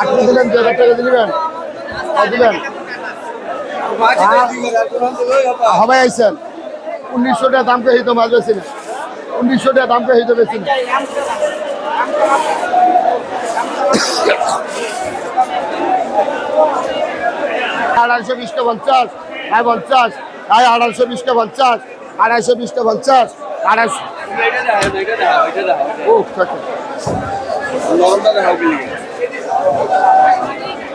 আপনি দিলেন দু হাজার টাকা দিলেন দিলেন হবে আইসেন উনিশশো টাকা দাম কে হইতো মাছ বেশি না উনিশশো টাকা দাম কে হইতো বেশি না আড়াইশো বিশটা পঞ্চাশ আয় পঞ্চাশ আয় আড়াইশো বিশটা পঞ্চাশ আড়াইশো বিশটা পঞ্চাশ আড়াইশো ও ঠিক আছে।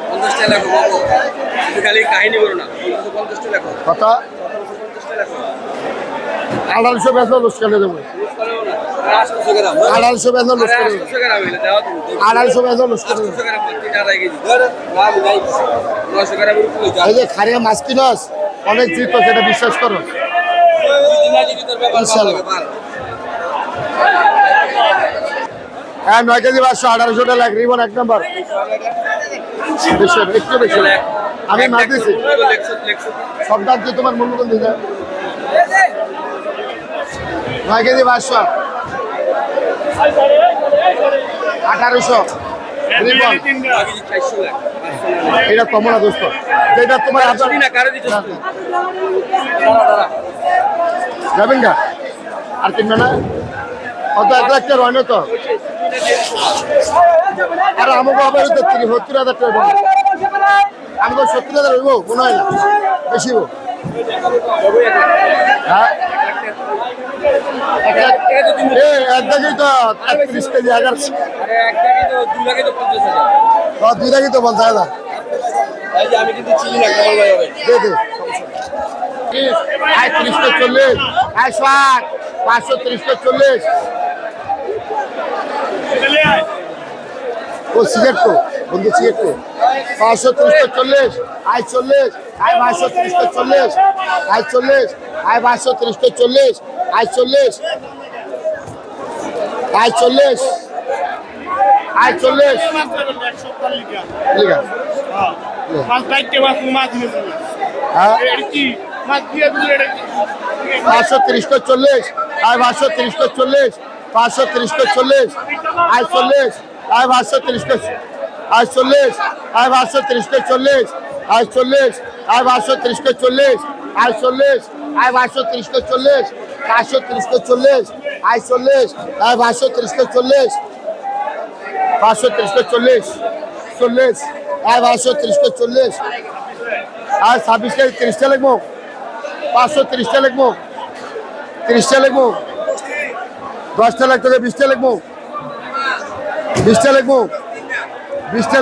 পঞ্চাশটা লেখো বাবু তুমি খালি কাহিনী করো না। পঞ্চাশটা লেখো। কথা? আড়াইশো লোসকানে দেবো? আড়াইশো লোসকানে আড়াইশো লোসকানে যা এই যে খারিয়া মাছ কিনস অনেক জিত সেটা বিশ্বাস করো। তোর হ্যাঁ নয় কেজি পাঁচশো আঠারোশো টাকা লাখ রিবন এক নম্বর। একটু বেশি। আমি লেখছো সব দাম কি তোমার মূল্য দিতে? নয় কেজি পাঁচশো। আঠারোশো। এটা কমলা দোস্ত। যেটা তোমার না যাবেন গা। আর কিনবে না? অত এক লাখ হয় না তো। আর আমাকে আবার তেত্রিশ সত্তর হাজার টাকা আমাকে সত্তর হাজার হইব মনে হয় না। বেশি হইব। এক টাকা তো দুই লাখে তো পঞ্চাশ হাজার। দুই আমি কিন্তু চিনি না কেমন ভাই হবে? দে দে। আয় ত্রিশটা চল্লিশ। আয় ষাট পাঁচশো ত্রিশটা চল্লিশ। ও সিগারেট তো বন্ধু সিগারেট তো পাঁচশো ত্রিশটা চল্লিশ, আয় চল্লিশ, আয় পাঁচশো ত্রিশটা চল্লিশ, আয় চল্লিশ, আয় পাঁচশো ত্রিশটা চল্লিশ, আয় চল্লিশ আয় চল্লিশ আয় চল্লিশ। হ্যাঁ। পাঁচশো ত্রিশটা চল্লিশ, আয় পাঁচশো চল্লিশ পাঁচশো ত্রিশটা চল্লিশ আয় চল্লিশ আয় পাঁচশো ত্রিশটা আয় চল্লিশ আয় পাঁচশো ত্রিশটা চল্লিশ আয় চল্লিশ আয় পাঁচশো ত্রিশটা চল্লিশ আয় চল্লিশ আয় পাঁচশো ত্রিশটা চল্লিশ পাঁচশো ত্রিশটা চল্লিশ আয় চল্লিশ আয় পাঁচশো ত্রিশটা চল্লিশ পাঁচশো ত্রিশটা চল্লিশ চল্লিশ আয় পাঁচশো ত্রিশটা চল্লিশ আর ছাব্বিশটা তিরিশটা লিখব পাঁচশো তিরিশটা লিখব তিরিশটা লিখব দশটা লাগতে বিশটা লিখব বিশটা লিখব বিশটা